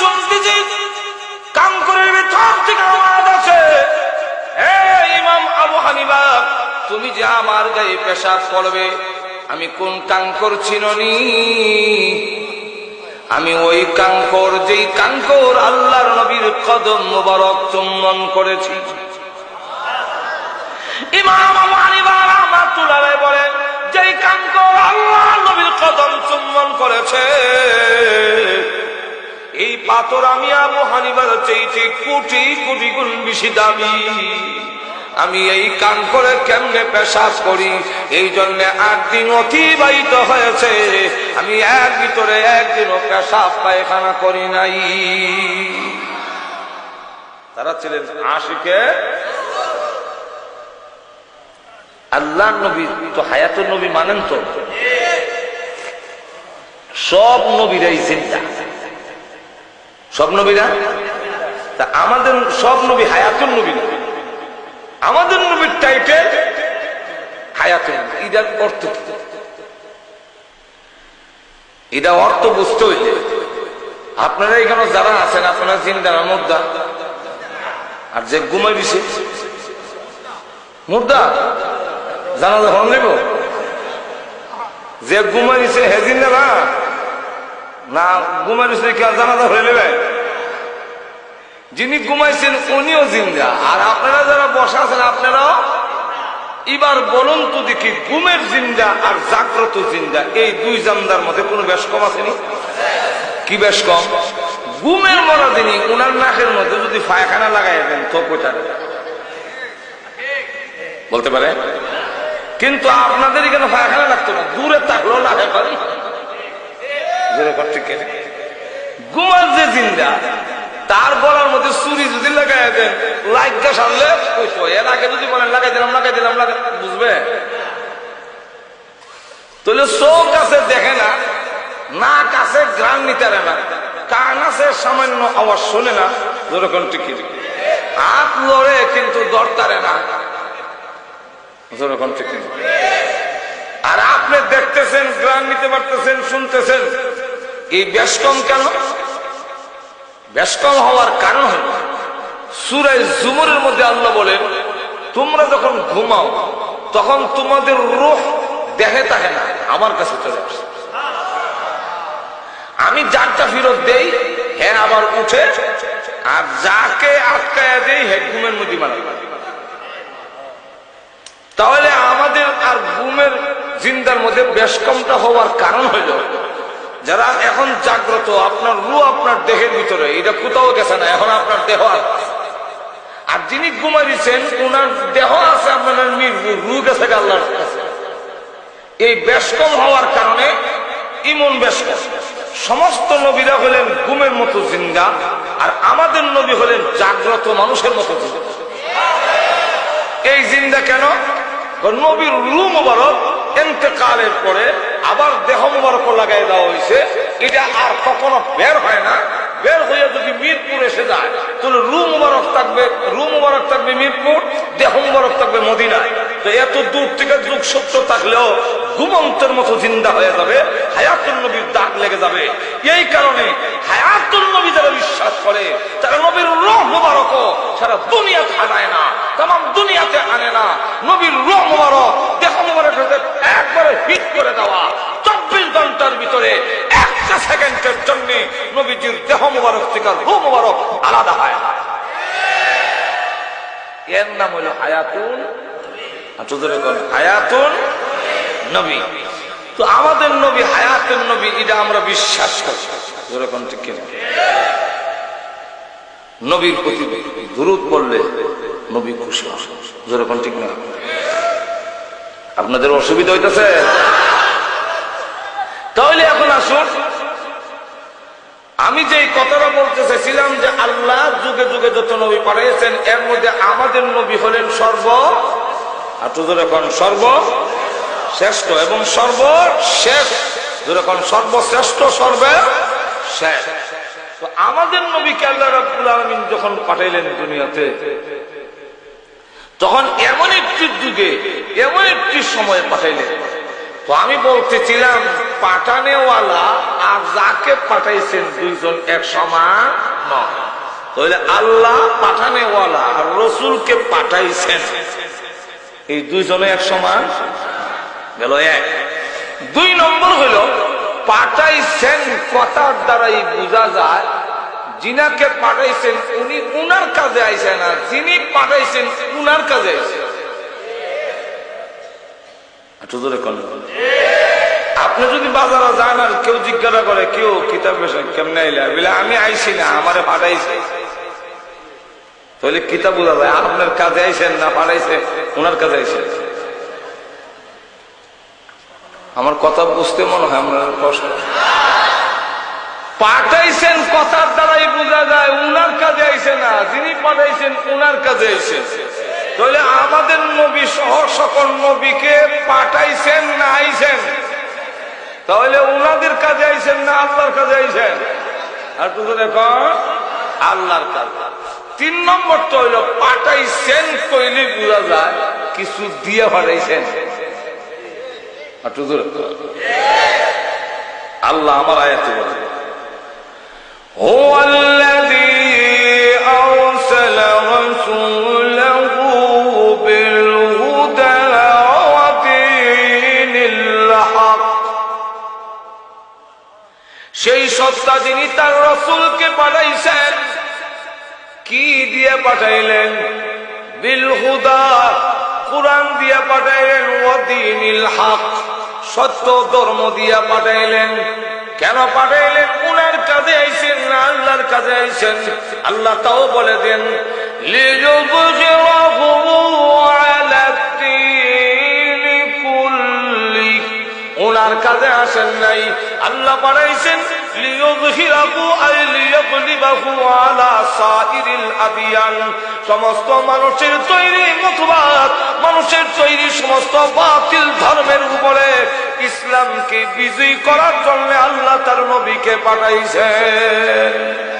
শুনতেছি কাঙ্করের ভিতর থেকে আওয়াজ আছে ইমাম আবু তুমি যে আমার গায়ে পেশাব করবে, আমি কোন কাঙ্কর চিননি? আমি ওই কাঙ্কর, যেই কাঙ্কর আল্লাহর নবীর কদম মোবারক চুম্বন করেছি। ইমাম আবু হানিফা রাহমাতুল্লাহ বলেন, যেই কাঙ্কর আল্লাহ পাথর আমি আবু হানিফার চেয়েছি কোটি কোটি গুণ বেশি দামি। আমি এই কান করে কেমনে পেশাব করি? এই জন্য আট দিন অতিবাহিত হয়েছে। আমি এক ভিতরে একদিনও পেশাব পায়খানা করি নাই। তারা ছিলেন আশিকে। আল্লাহ নবী তো হায়াতুল নবী মানেন তো? সব নবীরাই জিন্দা। সব নবীরা? তা আমাদের সব নবী হায়াতুল নবী না। আমাদের নবীর টাইটেল হায়াতুল। এটার অর্থ কি? এটা অর্থ বুঝতে হইলে আপনারা এখানে যারা আছেন, আপনারা না মুদ্রা আর যে ঘুমাই দিছে? মুদ্রা জানা নেব? যে ঘুমাই দিছে, হে জিন্দা না? না ঘুমাই দিছে কি জানাজা হয়ে নেবে? যিনি ঘুমাইছেন উনিও জিন্দা। আর আপনারা যারা বসা আছেন, আপনারাও? এবার বলুন তো দেখি, ঘুমের জিন্দা আর জাগ্রত জিন্দা, এই দুই জান্দার মধ্যে কোনো বেশ কম আসেনি কি বেশ কম? ঘুমের মরা দিনই উনার নাকের মধ্যে যদি ফায়খানা লাগাই দেন, তো কোথায় বলতে পারে? কিন্তু আপনাদের এখানে ফায়খানা লাগতো না, দূরে থাকলেও লাগে পারি? যে জিন্দা, তার গলার মধ্যে চুরি যদি লাগাই দেন এর আগে যদি বলেন, লাগাই দিলাম লাগাই দিলাম বুঝবে? তাহলে চোখ আছে দেখে না, নাক আছে গ্রাম নিতে না, কান আছে, সামান্য আওয়াজ শোনে না, যেরকম টিকি হাত লড়ে কিন্তু দরকারে না, যেরকম আর আপনি দেখতেছেন গ্রাম নিতে পারতেছেন, শুনতেছেন এই ব্যস্তম কেন? ব্যস্তম হওয়ার কারণ হল সুরাই জুমরের মধ্যে আল্লাহ বলেন, তোমরা যখন ঘুমাও, তখন তোমাদের রূহ দেখে থাকে না, আমার কাছে চলে আসে। আমি যারটা ফেরত দেই হ্যাঁ আবার উঠে, আর যাকে আটকায়া দেই হ্যাঁ ঘুমের মধ্যে মারা তাহলে আমাদের আর ঘুমের জিন্দার মধ্যে বেশ কমটা হওয়ার কারণ হইল যারা এখন জাগ্রত, আপনার রু আপনার দেহের ভিতরে, এটা কোথাও গেছে না, এখন আপনার দেহ আছে। আর যিনি ঘুমাই দিচ্ছেন ওনার দেহ আছে আপনার রু গেছে আল্লাহর কাছে। এই কম হওয়ার কারণে ইমন কম সমস্ত নবীরা হলেন ঘুমের মতো জিন্দা, আর আমাদের নবী হলেন জাগ্রত মানুষের মতো এই জিন্দা কেন? নবীর রু মোবারক এতেকালের পরে আবার দেহ মোবারক লাগাই দেওয়া হয়েছে। এটা আর কখনো বের হয় না। বের হয়ে যদি মিরপুর এসে যায়, তাহলে রু মুবারক থাকবে, রু মুবারক থাকবে মিরপুর, দেহ মুবারক থাকবে মদিনায় তো এত দূর থেকে যুগ সত্য থাকলেও ঘুমন্তের মতো জিন্দা হয়ে যাবে হায়াতুল নবীর দাগ লেগে যাবে। এই কারণে হায়াতুল নবী যারা বিশ্বাস করে, তারা নবীর রোহ মুবারক সারা দুনিয়াতে আনায় না তাম দুনিয়াতে আনে না। নবীর রোহ মুবারক হিট করে দেওয়া চব্বিশ ঘণ্টার ভিতরে একটা সেকেন্ডের জন্য নবীজির দেহ মুবারক থেকে রু মুবারক আলাদা হয়। এর নাম হায়াতুন আমাদের নবী, হায়াতুন নবী, এটা আমরা বিশ্বাস করি। নবীর প্রতি দুরুদ পড়লে নবী খুশি যেরকম ঠিক না আপনাদের অসুবিধা হইতেছে? তাহলে এখন আসুন। আমি যে কথাটা বলতে চাইছিলাম যে আল্লাহ যুগে যুগে যত নবী পাঠিয়েছেন, এর মধ্যে আমাদের নবী হলেন সর্ব আর তো যখন সর্ব শ্রেষ্ঠ এবং সর্ব সর্বশেষ যখন সর্বশ্রেষ্ঠ সর্বে শেষ আমাদের নবীকে আল্লাহ রাব্বুল আলামিন যখন পাঠাইলেন দুনিয়াতে তখন এমন একটি যুগে, এমন একটি সময় পাঠাইলেন তো আমি বলতেছিলাম, পাঠানেওয়ালা আর যাকে পাঠাইছেন দুইজন এক সমান নয়। আল্লাহ পাঠানেওয়ালা আর রসুলকে পাঠাইছেন। এই দুইজনে এক সমান গেল এক। দুই নম্বর হইল, পাঠাইছেন কথার দ্বারাই বোঝা যায় যিনাকে পাঠাইছেন উনি উনার কাজে আইসেন না। যিনি পাঠাইছেন উনার কাজে। আপনি যদি বাজারে যান আর কেউ জিজ্ঞাসা করে কেউ কিতাব কেমনে আইলে? বলে আমি আইসি না আমারে পাঠাইছে। তাহলে কিতাব বোঝা যায় আপনার কাজে আইসেন না পাঠাইছে ওনার কাজে আইসেন আমার কথা বুঝতে মনে হয় আমার কষ্ট। পাঠাইছেন, কথার দ্বারাই বোঝা যায়, উনার কাজে আইসে না, যিনি পাঠাইছেন, উনার কাজে আইসেন তাহলে আমাদের নবী সহ সকল নবীকে পাঠাইছেন না আইসেন তাহলে উনাদের কাজে আইসেন না আল্লাহর কাজে আইসেন আর তুমি দেখো আল্লাহর কাজ। তিন নম্বরটা হইল, পাঠাইছেন কইলে বোঝা যায়, কিছু দিয়ে পাঠাইছেন। আর আল্লাহ আমার আয়াতে বলে। সেই সত্তা যিনি তার রসুলকে পাঠাইছেন, কি দিয়ে পাঠাইলেন? বিল হুদা কোরআন দিয়ে পাঠাইলেন ওদিনিল হক, সত্য ধর্ম দিয়া পাঠাইলেন। কেন পাঠাইলেন? উনার কাজে আইসেন না, আল্লাহর কাজে আইসেন? আল্লাহ তাও বলে দেন ওনার কাজে আসেন নাই। আল্লাহ বাড়াইছেন সমস্ত মানুষের তৈরি মতবাদ, মানুষের তৈরি সমস্ত বাতিল ধর্মের উপরে ইসলামকে বিজয়ী করার জন্য আল্লাহ তার নবীকে পাঠাইছেন।